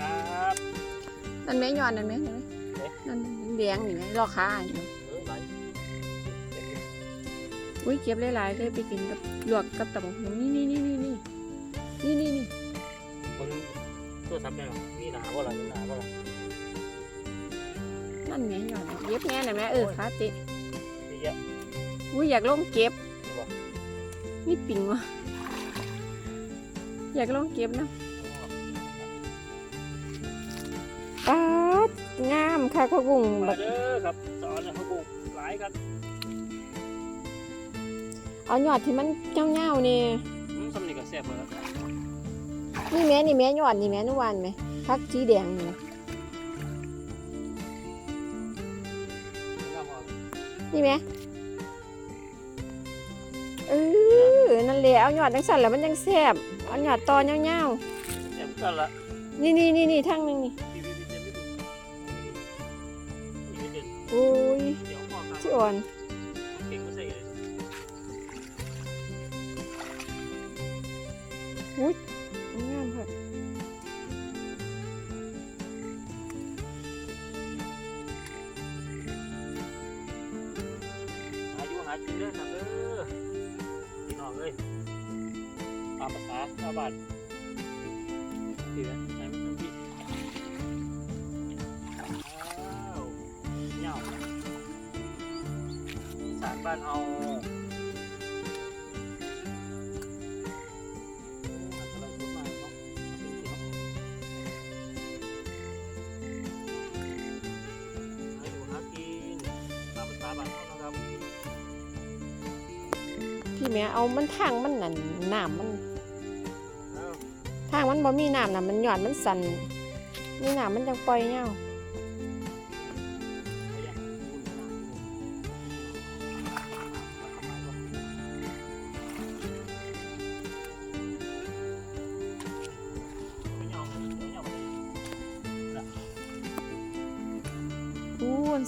ครับนั่นแม่ย้อนนั่นแม่เห็นไหมเอ๊ะนั่นแดงนี่ไหมรอค้าอยู่ไหมเออไหลอุ้ยเก็บหลายๆเลยไปกินกับลวกกับตำบักหุ่งนี่นี่นี่นี่นี่นี่นี่นี่คนตัวทำได้หรอมีหนาว่าอะไรมีหนาว่าอะไรนั่นแม่ย้อนเก็บแม่น่ะแม่เออขาติเยอะอุ้ยอยากลงเก็บนี่บอกนี่ปิงวะอยากลงเก็บนะ งามค่ะพ่อบุ้งแบมาบเด้อครับสอนนะเขาบุกหลายกันเอายอดที่มันเงาๆนี่อืมสำนีก็แซ่บเลยครับนี่แม่นี่แม่ยอดนี่แม่นุวันไหมพักสีแดงนี่นะงามมากนี่แม่เออนั่นแหละเอายอดจังสั่นแล้วมันยังแซ่บเอายอดตอนเงาแซ่บกันละๆนี่นี่นี่นี่ทั้งหนึงนี่ โอ้ยเดี๋ยวพ่อครับสิอ่อนเก่งก็ใส่เลยงามค่ะหาอยู่หากินเด้อครับเด้อพี่น้องเอ้ยตามภาษาชาวบ้านดีนะานะครับพี่แม่เอามันทางมันนั่นน้ำมันเอ้าทางมันบ่มีน้ำน่ะมันหยอดมันสั่นนี่น้ำมันจังปล่อยเงา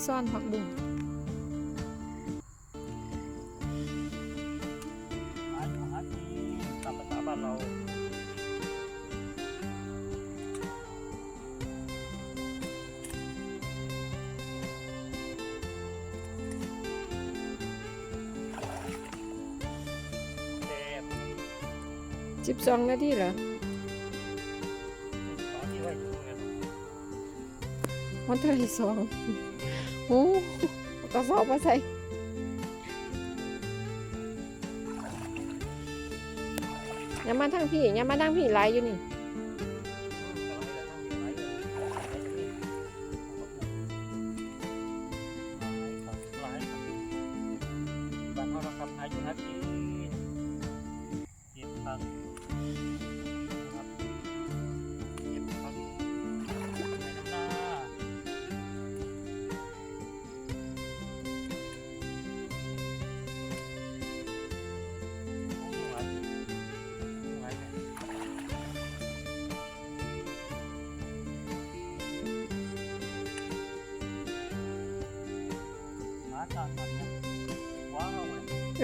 ซ่อนผักบุ้งตามภาษาบ้านเราเจ็บสิบสองนาทีเหรอวันเท่าไหร่สอง โอ้กระสอบมาใส่ยามาทางพี่อย่ามาทางพี่ไล่อยู่นี่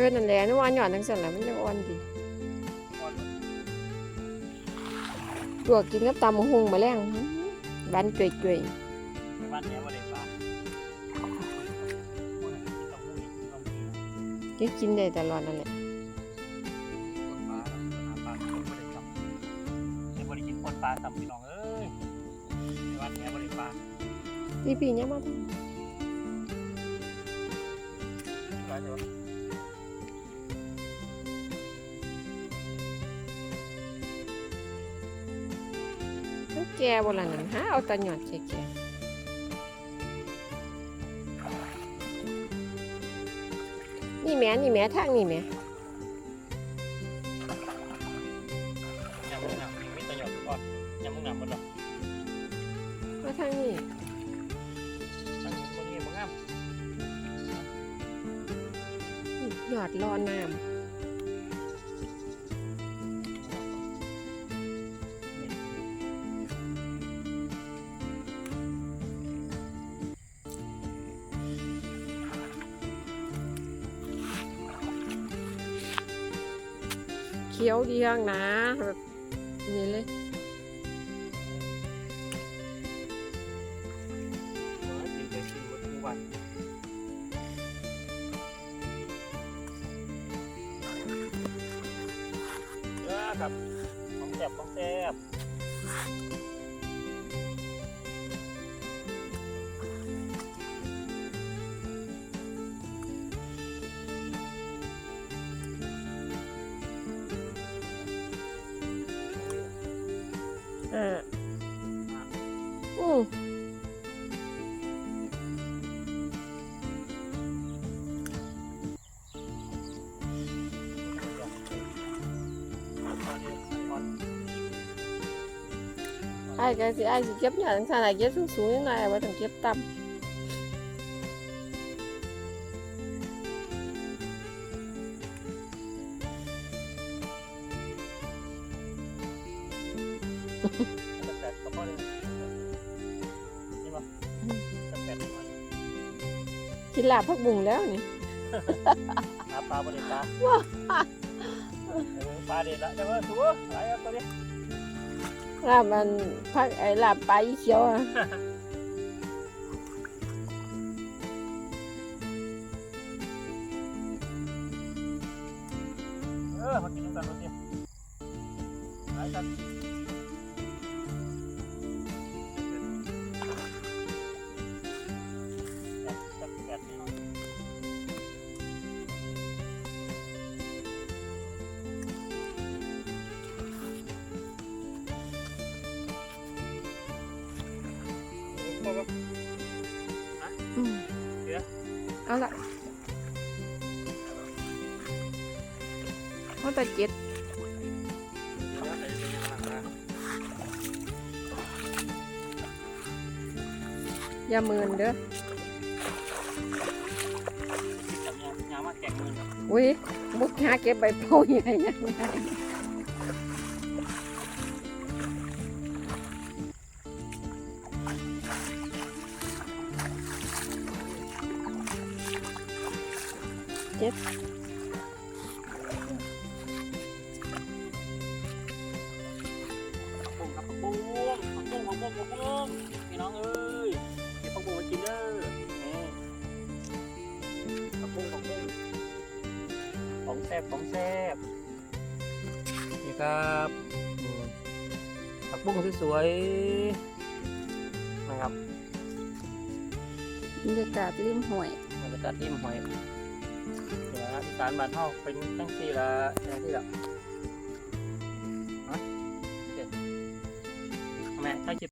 อนั่นแหละนึกว่าหย่อนทั้งสั่นแล้วมันจะอ่อนดีตัวกินกับตำหงมะแล้งบ้นจุยยเยก็กินได้ตลอดนั่นแหละปลาตำพี่น้องเอ้ยวันนี้บริปาพี่ปีเนี้ยมาทำ ลายเดี๋ยวมันแก่บ่ล่ะนั่นหาเอาแตะหยอดแก่ๆนี่แหม่นี่แหม่ทางนี่แหม่ยำมุกหนามมีมิตรหยอดก่อนยำมุกหนามหมดแล้วมาทางนี้ทั้งคนนี้บ่งามหยอดรอน้ำ คี้ยวเดียงนะแบบนี้เลยครับ อู้ไอ้ายก็สิไอ้ายสิเก็บหยาจังซั่ แซ่บก็พอเลยนี่ปะแซ่บๆนี่มั้ยกินลาบผักบุงแล้วนี่หาปลาบริปลาปลาเด็ดละแต่ว่าสัวหลายอันตัวนี้ลาบมันพักไอ้ลาบปลาอีเขียวอะ เอออืมเดี๋ยวเอาละเอาแต่เจ็ดเดี๋ยวไปเรียนหลังนะอย่าเมินเด้อจับยางยางมาแกงมือครับอุ้ยมุกหาเก็บใบเผาใหญ่ยังไง เจ็ดผักบุ้งครับผักบุ้งผักบุ้งผักบุ้งผักบุ้งพี่น้องเอ้ยเก็บผักบุ้งมากินเด้อนี่ผักบุ้งผักบุ้งของแซ่บของแซ่บนี่ครับผักบุ้งสวยๆ นะครับบรรยากาศริมห้วยบรรยากาศอิ่มหอยเดี๋ยวนะที่การบ้านเฮาเป็นตั้งที่ละตั้งที่ละฮะโอเคแม่ถ้าคิด